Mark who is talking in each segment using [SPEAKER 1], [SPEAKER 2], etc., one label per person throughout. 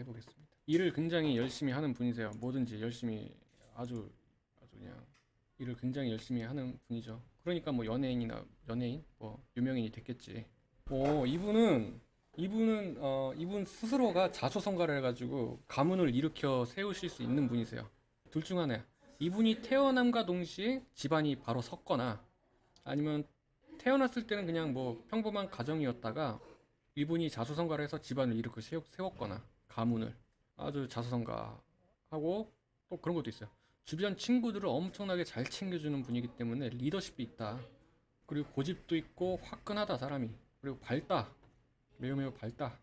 [SPEAKER 1] 해보겠습니다. 일을 굉장히 열심히 하는 분이세요. 뭐든지 열심히 아주 아주 그냥 일을 굉장히 열심히 하는 분이죠. 그러니까 뭐 연예인이나 연예인 뭐 유명인이 됐겠지. 오 이분은 이분은 어 이분 스스로가 자초성가를 해가지고 가문을 일으켜 세우실 수 있는 분이세요. 둘 중 하나야. 이분이 태어남과 동시에 집안이 바로 섰거나 아니면 태어났을 때는 그냥 뭐 평범한 가정이었다가 이분이 자수성가를 해서 집안을 일으켜 세웠거나 가문을 아주 자수성가하고 또 그런 것도 있어요. 주변 친구들을 엄청나게 잘 챙겨주는 분이기 때문에 리더십이 있다. 그리고 고집도 있고 화끈하다 사람이. 그리고 밝다. 매우 매우 밝다.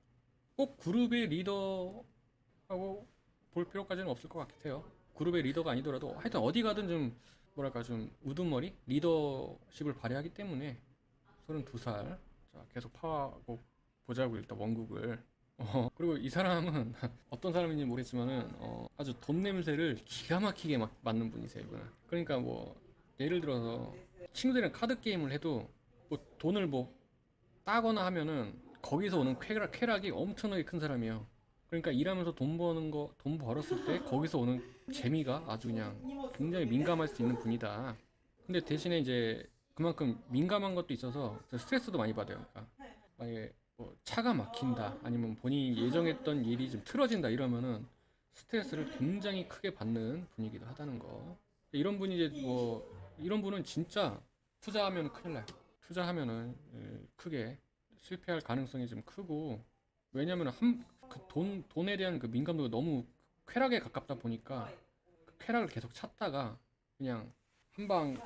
[SPEAKER 1] 꼭 그룹의 리더하고 볼 필요까지는 없을 것 같아요. 그룹의 리더가 아니더라도 하여튼 어디 가든 좀 뭐랄까 좀 우두머리 리더십을 발휘하기 때문에 32살 자 계속 파고 보자고 일단 원국을 어, 그리고 이 사람은 어떤 사람인지 모르겠지만은 어, 아주 돈 냄새를 기가 막히게 막 맡는 분이세요 이분은 그러니까 뭐 예를 들어서 친구들이랑 카드 게임을 해도 뭐 돈을 뭐 따거나 하면은 거기서 오는 쾌락, 쾌락이 엄청나게 큰 사람이에요 그러니까 일하면서 돈 버는 거, 돈 벌었을 때 거기서 오는 재미가 아주 그냥 굉장히 민감할 수 있는 분이다. 근데 대신에 이제 그만큼 민감한 것도 있어서 스트레스도 많이 받아요. 그러니까 만약에 뭐 차가 막힌다, 아니면 본인이 예정했던 일이 좀 틀어진다 이러면은 스트레스를 굉장히 크게 받는 분이기도 하다는 거. 이런 분이 이제 뭐 이런 분은 진짜 투자하면 큰일 나요. 투자하면은 예, 크게 실패할 가능성이 좀 크고 왜냐면 한 그 돈 돈에 대한 그 민감도가 너무 쾌락에 가깝다 보니까 그 쾌락을 계속 찾다가 그냥 한 방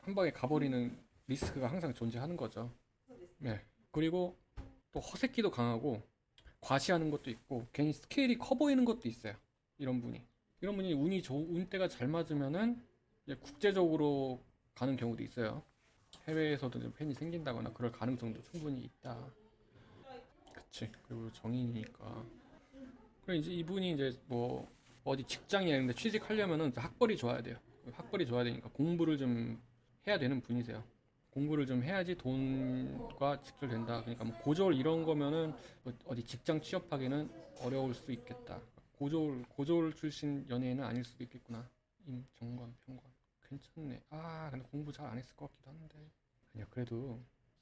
[SPEAKER 1] 한 방에 가버리는 리스크가 항상 존재하는 거죠. 네. 그리고 또 허세끼도 강하고 과시하는 것도 있고 괜히 스케일이 커 보이는 것도 있어요. 이런 분이 이런 분이 운이 좋 운때가 잘 맞으면은 이제 국제적으로 가는 경우도 있어요. 해외에서도 좀 팬이 생긴다거나 그럴 가능성도 충분히 있다. 그치. 그리고 정인이니까. 그럼 이제 이분이 이제 뭐 어디 직장이 있는데 취직하려면은 학벌이 좋아야 돼요. 학벌이 좋아야 되니까 공부를 좀 해야 되는 분이세요. 공부를 좀 해야지 돈과 직결된다. 그러니까 뭐 고졸 이런 거면은 뭐 어디 직장 취업하기는 어려울 수 있겠다. 고졸 고졸 출신 연예인은 아닐 수도 있겠구나. 임 정관 평관 괜찮네. 아 근데 공부 잘 안 했을 것 같기도 한데 아니야 그래도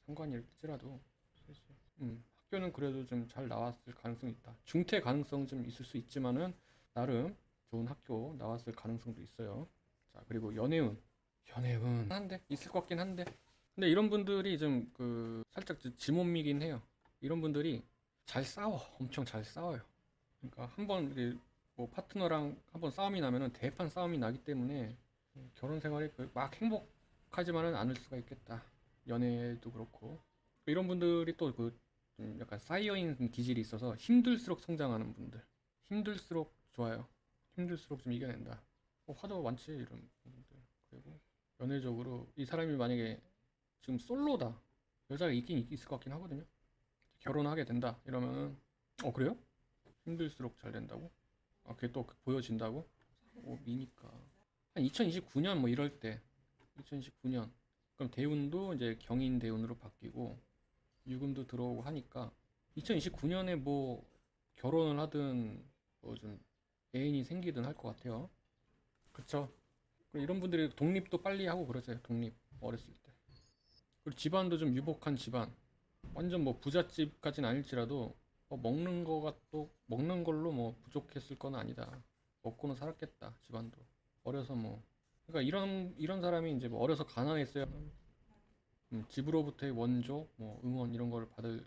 [SPEAKER 1] 상관일지라도 사실, 음 학교는 그래도 좀 잘 나왔을 가능성이 있다. 중퇴 가능성 좀 있을 수 있지만은 나름 좋은 학교 나왔을 가능성도 있어요. 자 그리고 연애운 연애운 한데 있을 것 같긴 한데 근데 이런 분들이 좀 그 살짝 지몬미긴 해요. 이런 분들이 잘 싸워 엄청 잘 싸워요. 그러니까 한번 뭐 파트너랑 한번 싸움이 나면은 대판 싸움이 나기 때문에 결혼 생활이 그막 행복하지만은 않을 수가 있겠다. 연애도 그렇고 이런 분들이 또 그 약간 쌓여있는 기질이 있어서 힘들수록 성장하는 분들 힘들수록 좋아요. 힘들수록 좀 이겨낸다. 어, 화도 많지 이런 분들 그리고 연애적으로 이 사람이 만약에 지금 솔로다 여자가 있긴 있- 있을 것 같긴 하거든요. 결혼하게 된다 이러면은 어 그래요? 힘들수록 잘 된다고? 아 그게 또 보여진다고? 오 미니까 한 2029년 뭐 이럴 때 2029년 그럼 대운도 이제 경인 대운으로 바뀌고 유금도 들어오고 하니까 2029년에 뭐 결혼을 하든 뭐 좀 애인이 생기든 할 것 같아요. 그쵸? 그리고 이런 분들이 독립도 빨리 하고 그러세요. 독립 어렸을 때. 그리고 집안도 좀 유복한 집안. 완전 뭐 부잣집까지는 아닐지라도 뭐 먹는 거가 또 먹는 걸로 뭐 부족했을 건 아니다. 먹고는 살았겠다. 집안도. 어려서 뭐 그러니까 이런 이런 사람이 이제 뭐 어려서 가난했어요. 음, 집으로부터의 원조, 뭐 응원 이런 거를 받을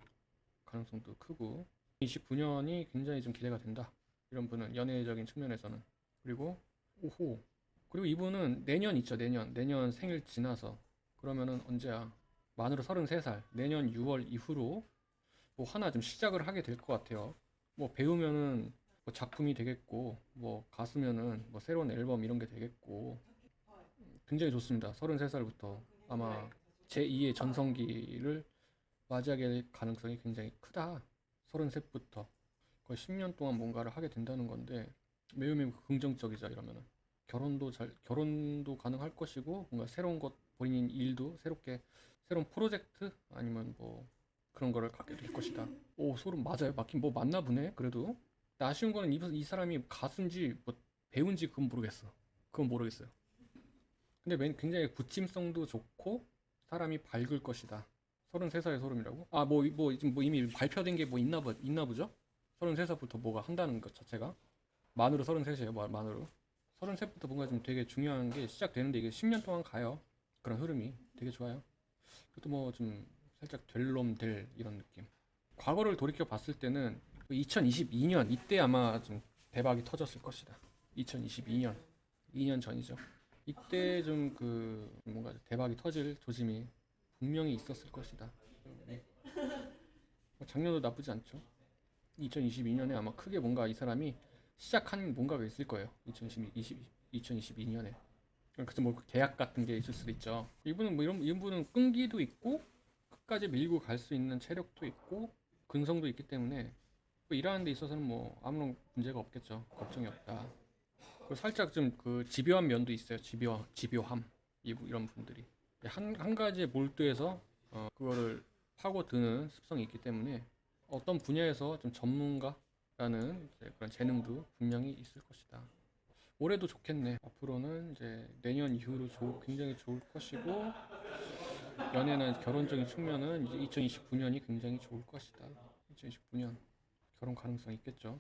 [SPEAKER 1] 가능성도 크고 29년이 굉장히 좀 기대가 된다. 이런 분은 연애적인 측면에서는 그리고 오호 그리고 이분은 내년 있죠 내년 내년 생일 지나서 그러면은 언제야 만으로 33살 내년 6월 이후로 뭐 하나 좀 시작을 하게 될 것 같아요. 뭐 배우면은 뭐 작품이 되겠고 뭐 가수면은 뭐 새로운 앨범 이런 게 되겠고 굉장히 좋습니다. 33살부터 아마 제2의 전성기를 맞이하게 될 가능성이 굉장히 크다. 33부터 거의 10년 동안 뭔가를 하게 된다는 건데 매우 매우 긍정적이죠 이러면은. 결혼도 잘 결혼도 가능할 것이고 뭔가 새로운 것 본인 일도 새롭게 새로운 프로젝트 아니면 뭐 그런 거를 갖게 될 것이다. 오 소름 맞아요. 맞긴 뭐 맞나 보네. 그래도 근데 아쉬운 거는 이, 이 사람이 가수인지 뭐 배우인지 그건 모르겠어. 그건 모르겠어요. 근데 맨 굉장히 구침성도 좋고 사람이 밝을 것이다. 33살의 소름이라고? 아, 뭐, 뭐, 지금 뭐 이미 발표된 게 뭐 있나, 보, 있나 보죠? 33살부터 뭐가 한다는 것 자체가. 만으로 33이에요, 만- 만으로. 33부터 뭔가 좀 되게 중요한 게 시작되는데 이게 10년 동안 가요. 그런 흐름이 되게 좋아요. 그것도 뭐 좀 살짝 될 놈 될 이런 느낌. 과거를 돌이켜 봤을 때는 2022년 이때 아마 좀 대박이 터졌을 것이다. 2022년 2년 전이죠. 이때 좀 그 뭔가 대박이 터질 조짐이 분명히 있었을 것이다. 뭐 작년도 나쁘지 않죠. 2022년에 아마 크게 뭔가 이 사람이 시작한 뭔가가 있을 거예요. 2022, 2022년에. 그래서 뭐 계약 같은 게 있을 수도 있죠. 이분은 뭐 이런 이분은 끈기도 있고 끝까지 밀고 갈 수 있는 체력도 있고 근성도 있기 때문에 뭐 일하는 데 있어서는 뭐 아무런 문제가 없겠죠. 걱정이 없다. 그리고 살짝 좀 그 집요한 면도 있어요. 집요 집요함 이- 이런 분들이 한, 한 가지에 몰두해서 어, 그거를 파고드는 습성이 있기 때문에 어떤 분야에서 좀 전문가라는 그런 재능도 분명히 있을 것이다. 올해도 좋겠네. 앞으로는 이제 내년 이후로 좋- 굉장히 좋을 것이고 연애나 결혼적인 측면은 이제 2029년이 굉장히 좋을 것이다. 2029년 결혼 가능성 있겠죠.